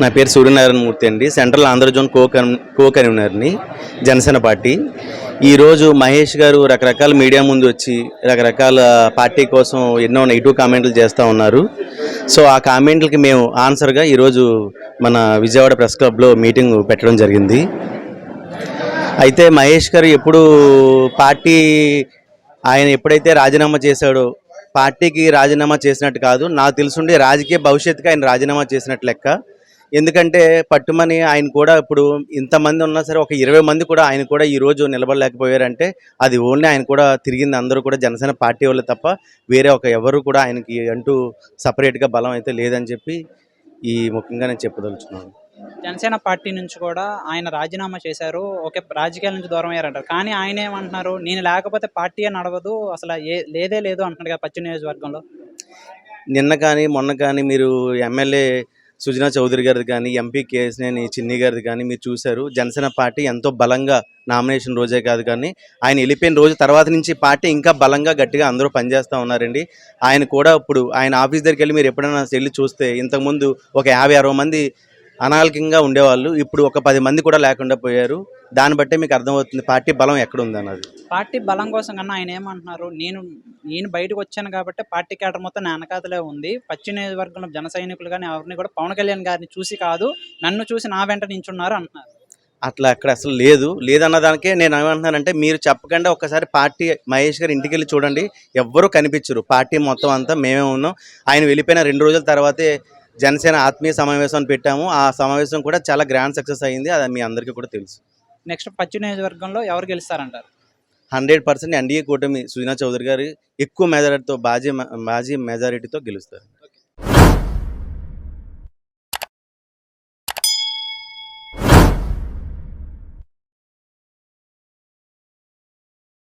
నా పేరు సూర్యనారాయణ మూర్తి అండి. సెంట్రల్ ఆంధ్ర జోన్ కో కన్- కో కన్వీనర్ని జనసేన పార్టీ. ఈరోజు మహేష్ గారు రకరకాల మీడియా ముందు వచ్చి రకరకాల పార్టీ కోసం ఎన్నో నెగిటివ్ కామెంట్లు చేస్తూ ఉన్నారు. సో ఆ కామెంట్లకి మేము ఆన్సర్గా ఈరోజు మన విజయవాడ ప్రెస్ క్లబ్లో మీటింగ్ పెట్టడం జరిగింది. అయితే మహేష్ గారు ఎప్పుడు పార్టీ ఆయన ఎప్పుడైతే రాజీనామా చేశాడో పార్టీకి రాజీనామా చేసినట్టు కాదు నాకు తెలుసుండి రాజకీయ భవిష్యత్తుకి ఆయన రాజీనామా చేసినట్టు లెక్క. ఎందుకంటే పట్టుమని ఆయన కూడా ఇప్పుడు ఇంతమంది ఉన్నా సరే ఒక ఇరవై మంది కూడా ఆయన కూడా ఈ రోజు నిలబడలేకపోయారంటే అది ఓన్లీ ఆయన కూడా తిరిగింది. అందరూ కూడా జనసేన పార్టీ వాళ్ళు తప్ప వేరే ఒక ఎవరు కూడా ఆయనకి అంటూ సపరేట్గా బలం అయితే లేదని చెప్పి ఈ ముఖ్యంగా నేను చెప్పదలుచున్నాను జనసేన పార్టీ నుంచి కూడా ఆయన రాజీనామా చేశారు. ఓకే రాజకీయాల నుంచి దూరం అయ్యారంటారు. కానీ ఆయన ఏమంటున్నారు? నేను లేకపోతే పార్టీ నడవదు. అసలు ఏ లేదే లేదు అంటున్నాడు కదా పశ్చిమ నియోజకవర్గంలో. నిన్న కానీ మొన్న కానీ మీరు ఎమ్మెల్యే సుజనా చౌదరి గారిది కానీ ఎంపీ కేసినేని చిన్ని గారిది కానీ మీరు చూశారు. జనసేన పార్టీ ఎంతో బలంగా నామినేషన్ రోజే కాదు కానీ ఆయన వెళ్ళిపోయిన రోజు తర్వాత నుంచి పార్టీ ఇంకా బలంగా గట్టిగా అందరూ పనిచేస్తూ ఉన్నారండి. ఆయన కూడా ఇప్పుడు ఆయన ఆఫీస్ దగ్గరికి వెళ్ళి మీరు ఎప్పుడైనా వెళ్ళి చూస్తే ఇంతకుముందు ఒక యాభై అరవై మంది అనాలికంగా ఉండేవాళ్ళు. ఇప్పుడు ఒక పది మంది కూడా లేకుండా పోయారు. దాన్ని బట్టే మీకు అర్థమవుతుంది పార్టీ బలం ఎక్కడ ఉంది అన్నది పార్టీ బలం కోసం కన్నా ఆయన ఏమంటున్నారు నేను నేను బయటకు వచ్చాను కాబట్టి పార్టీ కేటర్ మొత్తం నా వెనకాతలే ఉంది. పశ్చిమ నియోజకవర్గంలో జన సైనికులు కానీ ఎవరిని కూడా పవన్ కళ్యాణ్ గారిని చూసి కాదు నన్ను చూసి నా వెంట నించున్నారు అంటున్నారు. అట్లా అక్కడ అసలు లేదు. లేదన్న దానికే నేను ఏమంటున్నానంటే మీరు చెప్పకుండా ఒక్కసారి పార్టీ మహేష్ గారు ఇంటికి వెళ్ళి చూడండి. ఎవ్వరూ కనిపించరు. పార్టీ మొత్తం అంతా మేమే ఉన్నాం. ఆయన వెళ్ళిపోయిన రెండు రోజుల తర్వాతే జనసేన ఆత్మీయ సమావేశం పెట్టాము. ఆ సమావేశం కూడా చాలా గ్రాండ్ సక్సెస్ అయింది. అది మీ అందరికీ కూడా తెలుసు. నెక్స్ట్ పశ్చిమ నియోజకవర్గంలో ఎవరు గెలుస్తారంటారు? హండ్రెడ్ పర్సెంట్ ఎన్డీఏ కూటమి సుజనా చౌదరి గారు ఎక్కువ మెజారిటీతో బాజీ బాజీ మెజారిటీతో గెలుస్తారు.